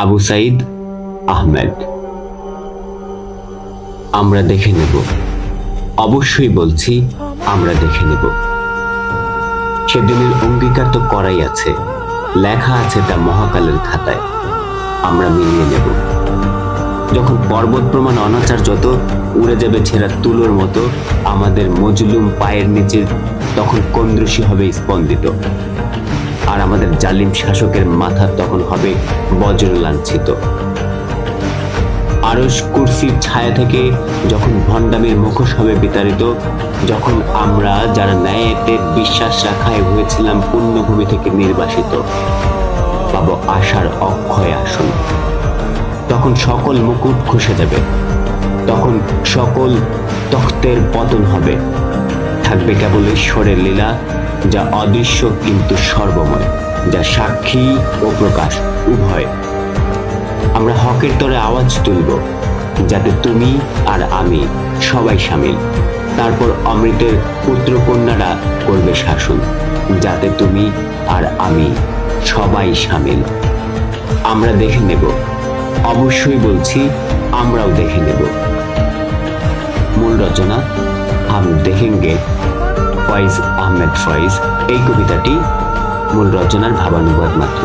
আবু সাইদ আহমেদ। আমরা দেখে নেব। অবশ্যই বলছি, আমরা দেখে নেব। সেদিনের অঙ্গীকার তো করাই আছে। লেখা আছে তা মহাকালের খাতায়। আমরা মিলিয়ে নেব। যখন পর্বত প্রমাণ অনাচার যত উড়ে যাবে ছেঁড়া তুলোর মতো, আমাদের মজলুম পায়ের নিচে তখন কন্দ্রসী হবে স্পন্দিত। আর আমাদের জালিম শাসকের মাথা তখন হবে বজ্র লাঞ্ছিত আরস কুর্সির ছায়া থেকে যখন ভণ্ডামের মুখোশ হবে বিতাড়িত, যখন আমরা যারা ন্যায়েতে বিশ্বাস রাখায় হয়েছিলাম পুণ্যভূমি থেকে নির্বাসিত, পাব আশার অক্ষয় আসন। তখন সকল মুকুট খসে যাবে। তখন সকল তখ্তের পতন হবে। থাকবে কেবল ঈশ্বরের লীলা যা অদৃশ্য কিন্তু সর্বময়, যা সাক্ষী ও প্রকাশ উভয়। আমরা হকের তরে আওয়াজ তুলব, যাতে তুমি আর আমি সবাই সামিল। তারপর অমৃতের পুত্র কন্যারা করবে শাসন, যাতে তুমি আর আমি সবাই সামিল। আমরা দেখে নেব। অবশ্যই বলছি, আমরাও দেখে নেব। মূল রচনা হাম দেখেঙ্গে ফয়েজ আহমেদ ফয়েজ। এই কবিতাটি মূল রচনার ভাবানুবাদ মাত্র।